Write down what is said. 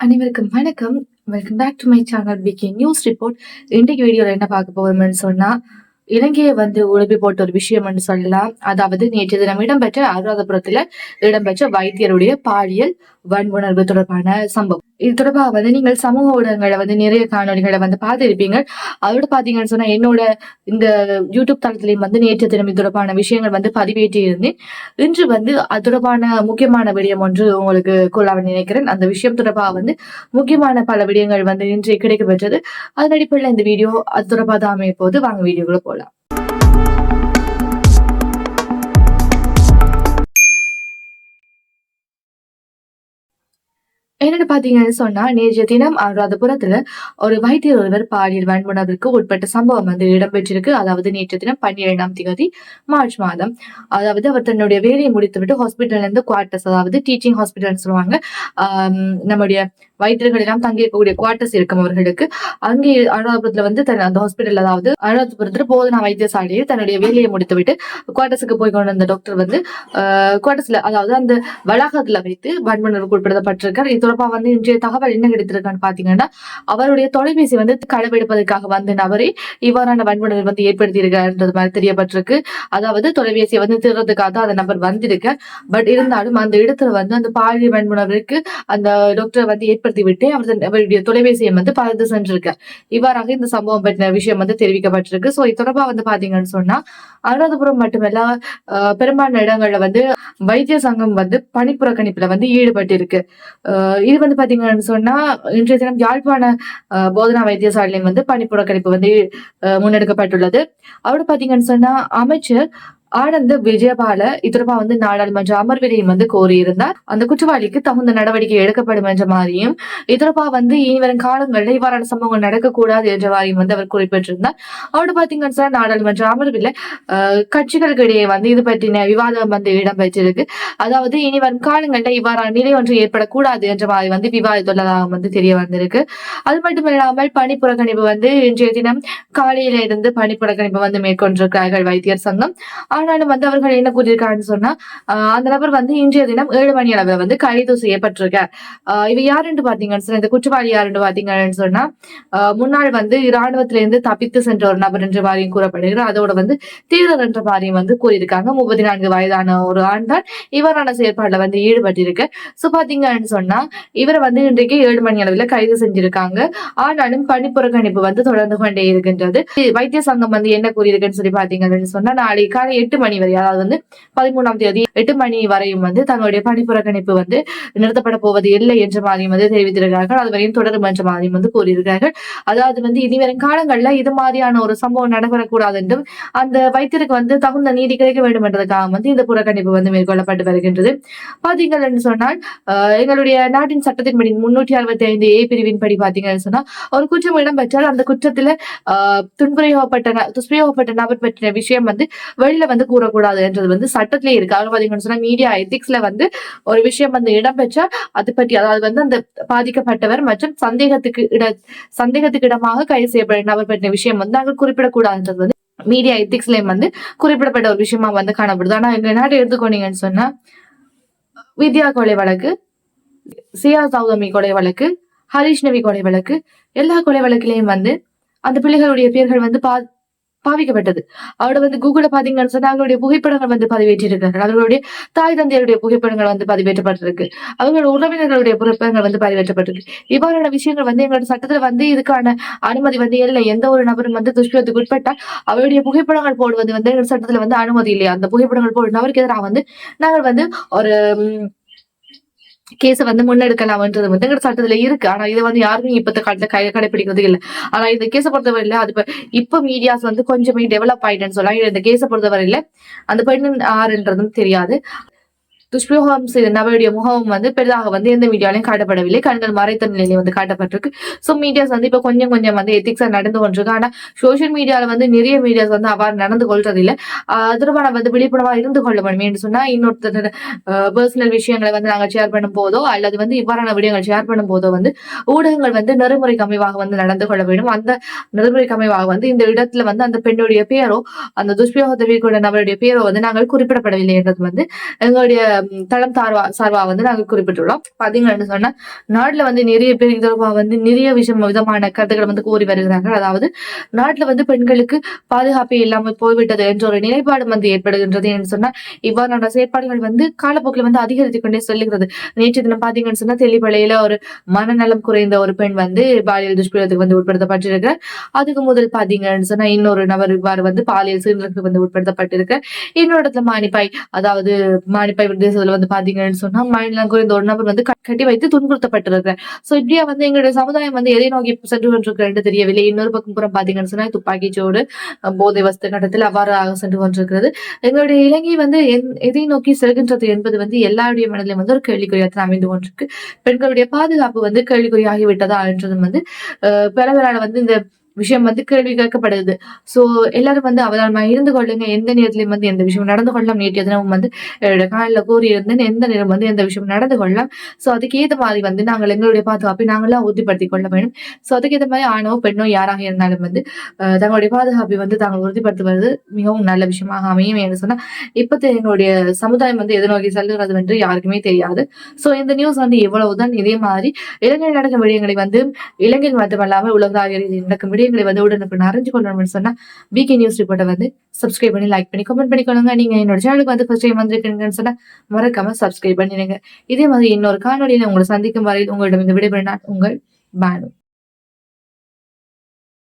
அனைவருக்கும் வணக்கம். Welcome back to my channel PK news report இன்றைக்கு வீடியோவில் என்ன பார்க்க போகிறோம்னு சொன்னா இலங்கையை வந்து உழப்பி போட்ட ஒரு விஷயம் என்று சொல்லலாம். அதாவது நேற்று தினம் இடம்பெற்ற அனுராதபுரத்துல இடம்பெற்ற வைத்தியருடைய பாலியல் வன்புணர்வு தொடர்பான சம்பவம். இது தொடர்பாக வந்து நீங்கள் சமூக ஊடகங்களை வந்து நிறைய காணொலிகளை வந்து பார்த்துருப்பீங்க. அதோட பாத்தீங்கன்னு சொன்னா என்னோட இந்த யூடியூப் தளத்திலையும் வந்து நேற்று தினம் இது தொடர்பான விஷயங்கள் வந்து பதிவேற்றி இருந்தேன் இன்று வந்து அது தொடர்பான முக்கியமான விடயம் ஒன்று உங்களுக்கு கொள்ளாம நினைக்கிறேன். அந்த விஷயம் தொடர்பாக வந்து முக்கியமான பல விடயங்கள் வந்து இன்று கிடைக்கப்பெற்றது. அதன் அடிப்படையில் இந்த வீடியோ அது தொடர்பாக தான் அமைய போது வாங்க வீடியோக்குள்ள போல என்னன்னு பாத்தீங்கன்னு சொன்னா நேற்றைய தினம் அனுராதபுரத்துல ஒரு வைத்தியர் ஒருவர் பாலியல் வன்முணர்வுக்கு உட்பட்ட சம்பவம் வந்து இடம்பெற்றிருக்கு. அதாவது நேற்று தினம் பன்னிரெண்டாம் தேதி மார்ச் மாதம். அதாவது அவர் தன்னுடைய வேலையை முடித்துவிட்டு ஹாஸ்பிட்டல்ல இருந்து குவார்டர்ஸ் அதாவது டீச்சிங் ஹாஸ்பிட்டல்னு சொல்லுவாங்க. ஆஹ் நம்முடைய வைத்தியர்கள் எல்லாம் தங்கி இருக்கக்கூடிய குவார்டர்ஸ் இருக்கும் அவர்களுக்கு. அங்கே அனுராதபுரத்துல வந்து தன் அந்த ஹாஸ்பிட்டல் அதாவது அனுராதபுரத்துல போதனா வைத்தியசாலையில் தன்னுடைய வேலையை முடித்துவிட்டு குவார்டர்ஸுக்கு போய் கொண்டு வந்த டாக்டர் வந்து குவார்டர்ஸ்ல அதாவது அந்த வளாகத்துல வைத்து வன்மனருக்கு உட்படுத்தப்பட்டிருக்கார். இது தொடர்பாக வந்து இன்றைய தகவல் என்ன கிடைத்திருக்கான்னு பாத்தீங்கன்னா அவருடைய தொலைபேசி வந்து களவெடுப்பதற்காக வந்த நபரை இவ்வாறான வன்முறை வந்து ஏற்படுத்தி ஏற்படுத்தியிருக்காருன்றது மாதிரி தெரியப்பட்டிருக்கு. அதாவது தொலைபேசியை வந்து திருறதுக்காக தான் அந்த நபர் வந்திருக்க பட் இருந்தாலும் அந்த இடத்துல வந்து அந்த பாலியல் வன்முறைக்கு அந்த டாக்டர் வந்து ஏற்படுத்தி விட்டு அவரது அவருடைய தொலைபேசியை வந்து பறந்து சென்றிருக்கார் இவ்வாறாக இந்த சம்பவம் பற்றின விஷயம் வந்து தெரிவிக்கப்பட்டிருக்கு. சோ இது தொடர்பாக வந்து பாத்தீங்கன்னு சொன்னா அனுராதபுரம் மட்டுமல்ல அஹ், பெரும்பாலான இடங்கள்ல வந்து வைத்திய சங்கம் வந்து பணிப்புறக்கணிப்புல வந்து ஈடுபட்டிருக்கு. இது வந்து பாத்தீங்கன்னு சொன்னா இன்றைய தினம் யாழ்ப்பாண போதனா வைத்தியசாலையிலும் வந்து பணிப்புறக்கணிப்பு வந்து முன்னெடுக்கப்பட்டுள்ளது. அவரோட பாத்தீங்கன்னு சொன்னா அமைச்சர் ஆனந்த விஜயபால இதரபா வந்து நாடாளுமன்ற அமர்விலையும் வந்து கோரியிருந்தார். அந்த குற்றவாளிக்கு தகுந்த நடவடிக்கை எடுக்கப்படும் என்ற மாதிரியும் இதரபா வந்து இனி வரும் காலங்களில் இவ்வாறான சம்பவங்கள் நடக்கக்கூடாது என்ற மாதிரியும் வந்து அவர் குறிப்பிட்டிருந்தார். அவரோட பாத்தீங்கன்னா நாடாளுமன்ற அமர்வில் கட்சிகளுக்கு இடையே வந்து இது பற்றின விவாதம் வந்து இடம்பெற்றிருக்கு. அதாவது இனி வரும் காலங்களில் இவ்வாறான நிலை ஒன்று ஏற்படக்கூடாது என்ற மாதிரி வந்து விவாதித்துள்ளதாக வந்து தெரிய வந்திருக்கு. அது மட்டும் இல்லாமல் பணி புறக்கணிப்பு வந்து இன்றைய தினம் காலையில இருந்து பணி புறக்கணிப்பு வந்து மேற்கொண்டிருக்கிறார்கள் வைத்தியர் சங்கம். ஆனாலும் வந்து அவர்கள் என்ன கூறியிருக்காங்கன்னு சொன்னா அந்த நபர் வந்து இன்றைய தினம் ஏழு மணி அளவில் வந்து கைது செய்யப்பட்டிருக்கார். இவ யாருன்னு பாத்தீங்கன்னு சொன்னா இந்த குற்றவாளி யாருன்னு பாத்தீங்கன்னு சொன்னா முன்னாள் வந்து இராணுவத்திலிருந்து தப்பித்து சென்ற ஒரு நபர் என்ற மாதிரியும் கூறப்படுகிறார் அதோட வந்து தீரர் என்ற மாதிரியும் வந்து கூறியிருக்காங்க. முப்பத்தி நான்கு வயதான ஒரு ஆண் தான் இவரான செயற்பாடுல வந்து ஈடுபட்டிருக்கு. சோ பாத்தீங்கன்னு சொன்னா இவரை வந்து இன்றைக்கு ஏழு மணி அளவில் கைது செஞ்சிருக்காங்க. ஆனாலும் பணி புறக்கணிப்பு வந்து தொடர்ந்து கொண்டே இருக்கின்றது. வைத்திய சங்கம் வந்து என்ன கூறியிருக்குன்னு சொல்லி பாத்தீங்கன்னு சொன்னா நாளை காலை எட்டு மணி வரை அதாவது வந்து பதிமூணாம் தேதி எட்டு மணி வரையும் வந்து தங்களுடைய பணி புறக்கணிப்பு வந்து நிறுத்தப்பட போவது இல்லை என்ற மாதிரியும் வந்து தெரிவித்திருக்கிறார்கள். அது வரையும் தொடரும் என்ற மாதிரியும் வந்து கூறியிருக்கிறார்கள். அதாவது வந்து இனிவரும் காலங்கள்ல இது மாதிரியான ஒரு சம்பவம் நடைபெறக்கூடாது என்றும் அந்த வைத்தியருக்கு வந்து தகுந்த நீதி கிடைக்க வேண்டும் என்றதுக்காக வந்து இந்த புறக்கணிப்பு வந்து மேற்கொள்ளப்பட்டு வருகின்றது. பாத்தீங்கள் என்று சொன்னால் எங்களுடைய நாட்டின் சட்டத்தின்படி முன்னூற்றி அறுபத்தி ஐந்து ஏ பிரிவின் படி பாத்தீங்கன்னு சொன்னா ஒரு குற்றம் இடம்பெற்றால் அந்த குற்றத்துல துன்புரையோகப்பட்ட துஷ்பிரயோகப்பட்ட நபர் பற்றின விஷயம் வந்து வெளியில வந்து கூறக்கூடாது என்றது வந்து சட்டத்திலே இருக்கு. அதாவது பாத்தீங்கன்னு சொன்னா மீடியா எத்திக்ஸ்ல வந்து ஒரு விஷயம் வந்து இடம்பெற்ற அது பற்றி அதாவது வந்து அந்த பாதிக்கப்பட்டவர் மற்றும் சந்தேகத்துக்கு இட சந்தேகத்துக்கு இடமாக கைது செய்யப்பட்ட நபர் பற்றின விஷயம் வந்து நாங்கள் குறிப்பிடக்கூடாதுன்றது வந்து மீடியா எத்திக்ஸ்லயும் வந்து குறிப்பிடப்பட்ட ஒரு விஷயமா வந்து காணப்படுது. ஆனா எங்க நாட்டை எடுத்துக்கோனீங்கன்னு சொன்னா வித்யா கொலை வழக்கு சியா சௌதமி கொலை வழக்கு ஹரிஷ்ணவி கொலை வழக்கு எல்லா கொலை வழக்கிலையும் வந்து அந்த பிள்ளைகளுடைய பேர்கள் வந்து பா பாவிக்கப்பட்டது. அவரோட வந்து கூகுள பாத்தீங்கன்னு சொன்னா அவங்களுடைய புகைப்படங்கள் வந்து பதிவேற்றிருக்கார்கள் அவர்களுடைய தாய் தந்தையருடைய புகைப்படங்கள் வந்து பதிவேற்றப்பட்டிருக்கு. அவங்களுடைய உறவினர்களுடைய புகைப்படங்கள் வந்து பதிவேற்றப்பட்டிருக்கு. இவ்வாறான விஷயங்கள் வந்து எங்களோட சட்டத்துல வந்து இதுக்கான அனுமதி வந்து இல்லை. எந்த ஒரு நபரும் வந்து துஷ்பிரத்துக்கு உட்பட்டால் அவருடைய புகைப்படங்கள் போடுவது வந்து எங்கள் சட்டத்துல வந்து அனுமதி இல்லையா அந்த புகைப்படங்கள் போடுறவருக்கு நபருக்கு எதிராக வந்து நாங்கள் வந்து ஒரு கேஸை வந்து முன்னெடுக்கலாம்ன்றது வந்து எங்க சட்டத்துல இருக்கு. ஆனா இதை வந்து யாருமே இப்பத்த காலத்துல கை கடைபிடிக்கிறது இல்ல. ஆனா இந்த கேஸை பொறுத்தவரையில அது இப்ப இப்ப மீடியாஸ் வந்து கொஞ்சமே டெவலப் ஆயிட்டேன்னு சொல்லலாம். இந்த கேஸை பொறுத்தவரையில அந்த பெண்ணு யாருன்றதும் தெரியாது. துஷ்பிரயோகம் செய்த நபருடைய முகமும் வந்து பெரிதாக வந்து எந்த மீடியாலையும் காட்டப்படவில்லை. கண்கள் மறைத்த நிலையில வந்து காட்டப்பட்டிருக்கு. ஸோ மீடியாஸ் வந்து இப்போ கொஞ்சம் கொஞ்சம் வந்து எத்திக்ஸா நடந்து கொண்டிருக்கு. ஆனா சோஷியல் மீடியால வந்து நிறைய மீடியாஸ் வந்து அவ்வாறு நடந்து கொள்றதில்லை. ஆஹ் தொடர்பான வந்து விழிப்புணர்வா இருந்து கொள்ள வேண்டும். என்று சொன்னா இன்னொருத்தர் பர்சனல் விஷயங்களை வந்து நாங்கள் ஷேர் பண்ணும் போதோ அல்லது வந்து இவ்வாறான விடயங்கள் ஷேர் பண்ணும் போதோ வந்து ஊடகங்கள் வந்து நெறிமுறைக்கு அமைவாக வந்து நடந்து கொள்ள வேண்டும். அந்த நெறிமுறைக்கு அமைவாக வந்து இந்த இடத்துல வந்து அந்த பெண்ணுடைய பேரோ அந்த துஷ்பிரயோகத்தை மேற்கொண்ட நபருடைய பேரோ வந்து நாங்கள் குறிப்பிடப்படவில்லை என்றது வந்து எங்களுடைய தளம் சார்பா சார்பா வந்து நாங்க குறிப்பிட்டுள்ளோம். பாத்தீங்கன்னு சொன்னா நாட்டுல வந்து நிறைய பேர் இது வந்து நிறைய விஷயம் விதமான கருத்துக்களை வந்து கூறி வருகிறார்கள். அதாவது நாட்டுல வந்து பெண்களுக்கு பாதுகாப்பே இல்லாமல் போய்விட்டது என்ற ஒரு நிலைப்பாடு வந்து ஏற்படுகின்றது என்று சொன்னா இவ்வாறான செயற்பாடுகள் வந்து காலப்போக்கில் வந்து அதிகரித்து கொண்டே செல்லுகிறது. நேற்று தினம் பாத்தீங்கன்னு சொன்னா தெளிவலையில ஒரு மனநலம் குறைந்த ஒரு பெண் வந்து பாலியல் துஷ்பிரத்துக்கு வந்து உட்படுத்தப்பட்டிருக்கிறார். அதுக்கு முதல் பாத்தீங்கன்னு சொன்னா இன்னொரு நபர் இவ்வாறு வந்து பாலியல் சீரலுக்கு வந்து உட்படுத்தப்பட்டிருக்க இன்னொரு இடத்துல மானிப்பாய் அதாவது மானிப்பாய் வந்து பிரதேசத்துல வந்து பாத்தீங்கன்னு சொன்னா மனநலம் குறைந்த ஒரு நபர் வந்து கட்டி வைத்து துன்புறுத்தப்பட்டிருக்கிறார் சோ இப்படியா வந்து எங்களுடைய சமுதாயம் வந்து எதை நோக்கி சென்று கொண்டிருக்கிறது தெரியவில்லை. இன்னொரு பக்கம் புறம் பாத்தீங்கன்னு சொன்னா துப்பாக்கிச்சோடு போதை வஸ்து கட்டத்தில் அவ்வாறாக சென்று கொண்டிருக்கிறது. எங்களுடைய இலங்கை வந்து எதை நோக்கி செல்கின்றது என்பது வந்து எல்லாருடைய மனதிலும் வந்து ஒரு கேள்விக்குறியாக அமைந்து கொண்டிருக்கு. பெண்களுடைய பாதுகாப்பு வந்து கேள்விக்குறியாகிவிட்டதா என்றதும் வந்து அஹ், வந்து இந்த விஷயம் வந்து கேள்வி கேட்கப்படுது. ஸோ எல்லாரும் வந்து அவதானமா இருந்து கொள்ளுங்க. எந்த நேரத்திலையும் வந்து எந்த விஷயம் நடந்து கொள்ளலாம். நேற்றைய தினமும் வந்து காலையில் கூறியிருந்தேன் எந்த நேரம் வந்து எந்த விஷயம் நடந்து கொள்ளலாம். ஸோ அதுக்கேற்ற மாதிரி வந்து நாங்கள் எங்களுடைய பாதுகாப்பை நாங்களாம் உறுதிப்படுத்திக் கொள்ள வேண்டும். ஸோ அதுக்கேற்ற மாதிரி ஆணோ பெண்ணோ யாராக இருந்தாலும் வந்து தங்களுடைய பாதுகாப்பை வந்து தாங்கள் உறுதிப்படுத்துவது மிகவும் நல்ல விஷயமாக அமையும் என்று சொன்னால் இப்போ எங்களுடைய சமுதாயம் வந்து எதிர்நோக்கி நோக்கி செல்கிறது என்று யாருக்குமே தெரியாது. ஸோ இந்த நியூஸ் வந்து எவ்வளவுதான் இதே மாதிரி இலங்கையில் நடக்கும் விடயங்களை வந்து இலங்கையில் மட்டுமல்லாமல் உலகளாவிய நடக்கும் விடயங்களை வந்து உடனுக்குடன் அறிஞ்சு கொள்ளணும்னு சொன்னா பிகே நியூஸ் ரிப்போர்ட்டை வந்து சப்ஸ்கிரைப் பண்ணி லைக் பண்ணி கமெண்ட் பண்ணிக்கொள்ளுங்க நீங்க என்னோட சேனலுக்கு வந்து ஃபர்ஸ்ட் டைம் வந்திருக்கீங்கன்னு சொன்னா மறக்காம சப்ஸ்கிரைப் பண்ணிடுங்க. இதே மாதிரி இன்னொரு காணொலியில உங்களை சந்திக்கும் வரையில் உங்களிடம் இந்த விடைபெற நான் உங்கள் பானு.